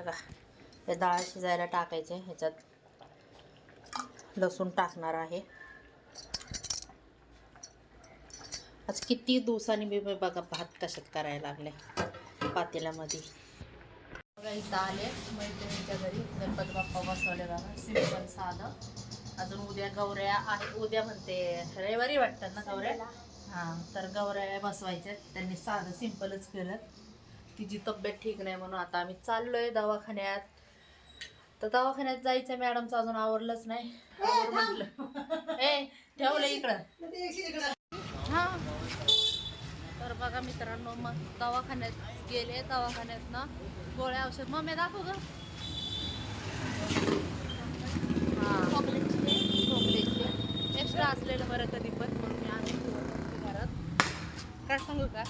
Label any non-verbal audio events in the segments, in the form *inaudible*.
बघा हे डाळ शिजायला टाकायचे ह्याच्यात लसूण टाकणार आहे. आज किती दिवसांनी मी बघा भात कशात करायला लागले पातेल्यामध्ये. बघा इथं आले मैत्रिणीच्या घरी. गणपती बाप्पा बसवले बघा सिंपल साधं. अजून उद्या गौऱ्या आहे. उद्या म्हणते रविवारी वाटतात ना गौऱ्या? हां तर गौऱ्या बसवायच्या. त्यांनी साधं सिंपलच केलं. तिची तब्येत ठीक नाही म्हणून आता आम्ही चाललोय दवाखान्यात. तर दवाखान्यात जायचं मॅडमचं अजून आवरलंच नाही. म्हटलं ए ठेवलं इकडं. हा. तर बघा मित्रांनो मग दवाखान्यात गेले. दवाखान्यात ना गोळ्या औषध. मग मी दाखव ग. हा. एक्स्ट्रा असलेलं बरं कधी पण म्हणून मी असते घरात. काय सांगू का?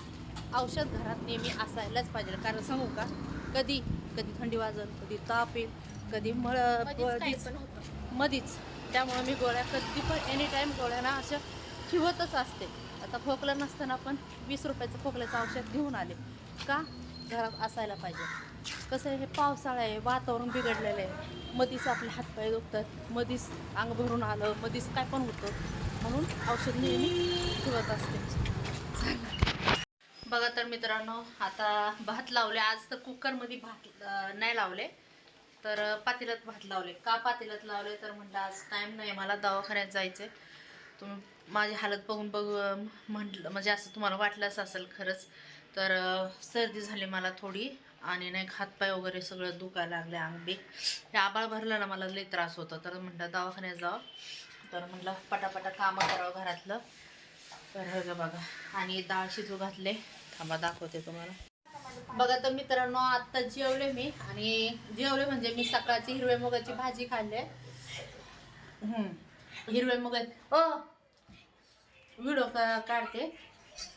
औषध घरात नेहमी असायलाच पाहिजे. कारण सांगू का? कधी कधी थंडी वाजल कधी ताप येईल कधी मळ मधीच त्यामुळं मी गोळ्या कधी पण एनी टाईम गोळ्या ना अशा ठेवतच असते. आता खोकलं नसताना पण वीस रुपयाचं खोकल्याचं औषध घेऊन आले. का? घरात असायला पाहिजे. कसं हे पावसाळा आहे वातावरण बिघडलेलं आहे. मधीच आपले हातपाय दुखतात मधीच अंग भरून आलं मधीच काय पण होतं. म्हणून औषध नेहमी ठेवत असते. बघा तर मित्रांनो आता भात लावले. आज तर कुकरमध्ये भात नाही लावले. तर पातेल्यात भात लावले. का पातेल्यात लावले? तर म्हटलं आज टाईम नाही. मला दवाखान्यात जायचं आहे तुम्ही माझी हालत बघून बघ म्हटलं म्हणजे असं तुम्हाला वाटलंच असेल खरंच. तर सर्दी झाली मला थोडी. आणि नाही हातपाय वगैरे सगळं दुखायला लागले अंग बी हे आबाळ भरलं ना मला लई त्रास होता. तर म्हटलं दवाखान्यात जावं. तर म्हटलं पटापटा कामं करावं घरातलं. तर हे बघा बघा. आणि डाळ शिजू घातले. थांबा दाखवते तुम्हाला. बघा तर मित्रांनो आत्ता जेवले मी. आणि जेवले म्हणजे मी सकाळची हिरव्या मुगाची भाजी खाल्ली. हिरव्या मुगा ओ व्हिडिओ का काढते.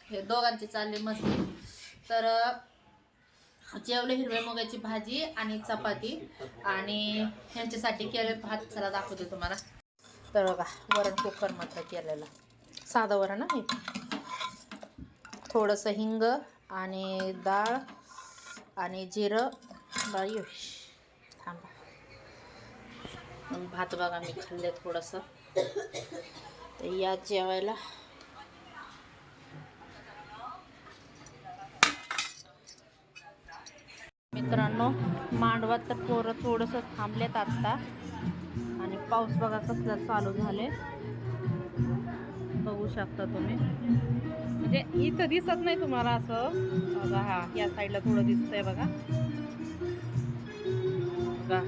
हे दोघांचे चालले मस्त. तर जेवले हिरव्या मुगाची भाजी आणि चपाती. आणि ह्यांच्यासाठी केले भात चला दाखवते तुम्हाला. तर बघा वरण आहे केलेला. साधं वरण आहे. थोडंसं हिंग आणि डाळ आणि जिरं. बाई थांबा. भात बघा मी खाल्ले थोडंसं. तर या जेवायला. मित्रांनो मांडवात तर पोरं थोडंसं थांबलेत आत्ता. आणि पाऊस बघा कसला चालू झाले बघू शकता तुम्ही. म्हणजे इथं दिसत नाही तुम्हाला असं. बघा हा या साईडला थोडं दिसतंय बघा. बघा.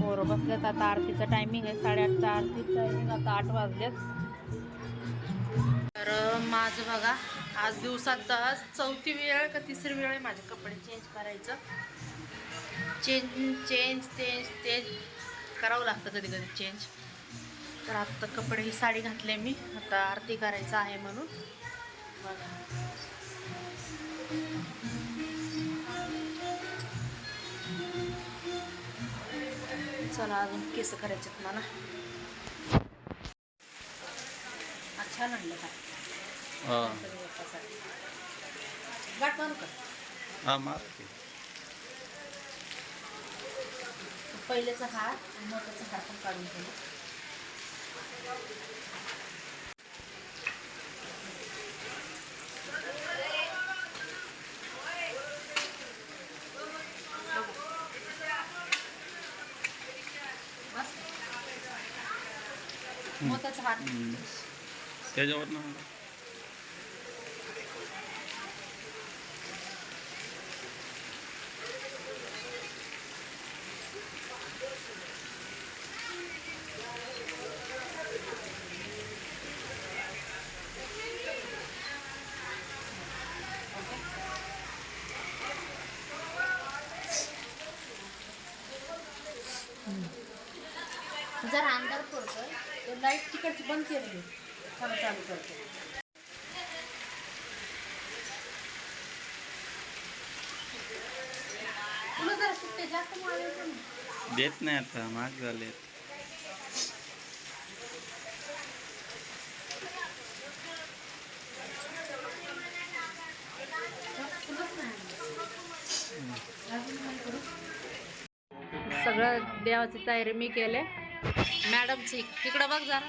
पोरं बसल्यात आता आरतीचं टायमिंग आहे साडेआठचा आरतीचा टायमिंग आता आठ वाजलेत. तर माझं बघा आज दिवसात आज चौथी वेळ का तिसरी वेळ आहे माझे कपडे चेंज करायचं. चेंज चेंज चेंज चेंज करावं लागतं कधी कधी चेंज तर आत्ता कपडे ही साडी घातले मी. आता आरती करायचं आहे म्हणून. बघा. चला अजून केस करायचेत मला. छान आणलं हा. गाठ मारू का. हा पहिल्याचा हार आणि मोठ्याचा हार पण काढून ठेवला बस. हार त्याच्यावर थोडा अंधार पडतो तर लाइट तिकडची बंद केली थोडं चालू करतो. देत नाही आता माग झाले सगळं देवाची तयारी मी केले. मॅडमची. तिकडं बघ जरा.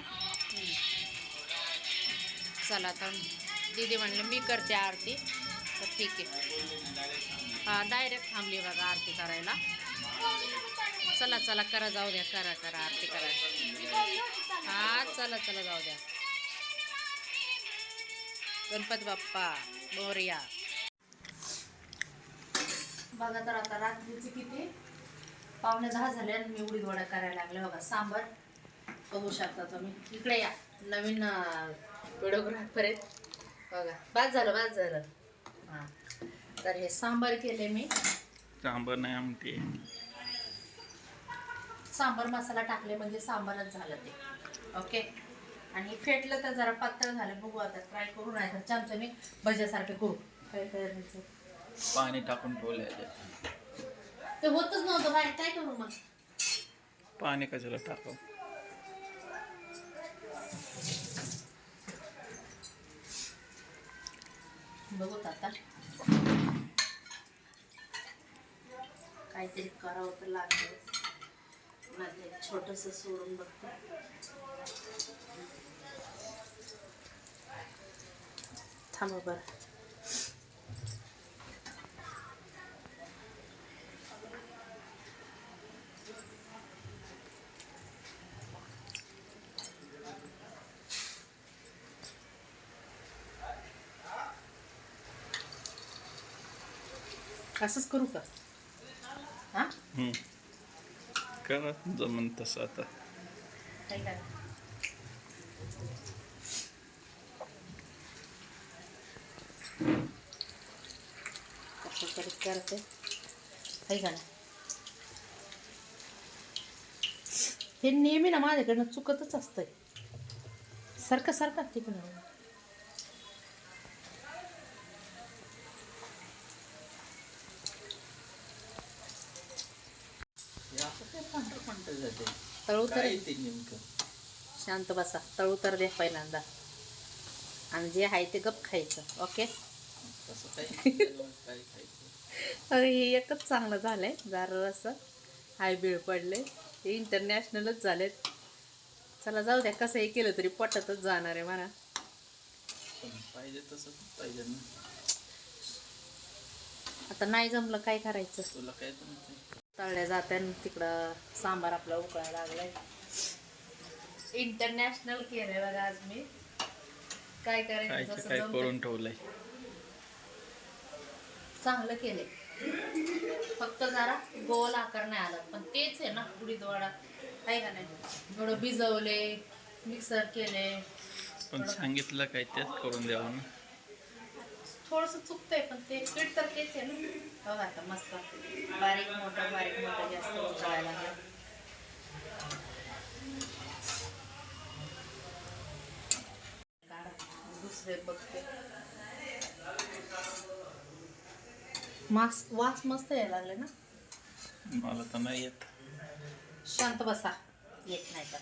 चला आता दीदी म्हणलं मी करते आरती. तर ठीक आहे. हां डायरेक्ट थांबली बघा आरती करायला. चला चला करा जाऊ द्या. करा करा आरती करा. हा चला चला जाऊ द्या. गणपती बाप्पा बोरिया बघा तर आता रात्रीचे किती? पावणे दहा झाले आणि मी उडीद वडा करायला लागले. बघा सांबर बघू शकता तुम्ही. इकडे या नवीन व्हिडिओग्राफर आहेत. बघा बाद झालं बाद झालं. हां. तर हे सांबार केले मी. सांबर नाही आमटी. सांबार मसाला टाकले म्हणजे सांबारच झालं ते. ओके? आणि फेटलं तर जरा पातळ झालं. बघू आता ट्राय करू नाही तर चमच्याने भज्यासारखे करू काय करायचं? पाणी टाकून ठेवले ते होतच नव्हतं बाहेर. काय करू मग? पाणी कशाला टाकावं? बघूत आता. काहीतरी करावं तर लागलं. माझं एक छोटस सोडून बघते. थांबा बरं. असंच करू का हा. करा जमन तसं आता काय करा करते काही का हे नेहमी ना माझ्याकडनं चुकतच असतंय सारखं सारखं तिकडं तळू तर शांत बसा. तळू तर द्या पहिल्यांदा. आणि जे आहे ते गप खायचं ओके? *laughs* अरे हे एकच चांगलं झालंय. जरा असं हाय बीळ पडले. हे इंटरनॅशनलच झालेत. चला जाऊ द्या. कसं हे केलं तरी पोटातच जाणार आहे म्हणा. पाहिजे तसं पाहिजे ना. आता नाही जमलं काय करायचं? तुला काय? तळल्या जात्या तिकडं सांबार आपला उकळायला लागलाय. इंटरनॅशनल केलंय बघा आज मी. काय करायचं काय जमतंय. करून ठेवलंय. चांगलं केलंय. फक्त जरा गोल आकार नाही आला पण तेच आहे ना उडीद वडा आहे का नाही? थोडं भिजवले मिक्सर केले. पण सांगितलं काय तेच करून द्यावं ना. थोडस चुकतंय पण ते पीठ तर तेच आहे ना. बघा आता मस्त बारीक मोठं बारीक मोठं जास्त उकळायला लागलं. दुसरे बघते. मास वास मस्त यायला लागले ना? मला तर नाही येत. शांत बसा. येत नाही तर.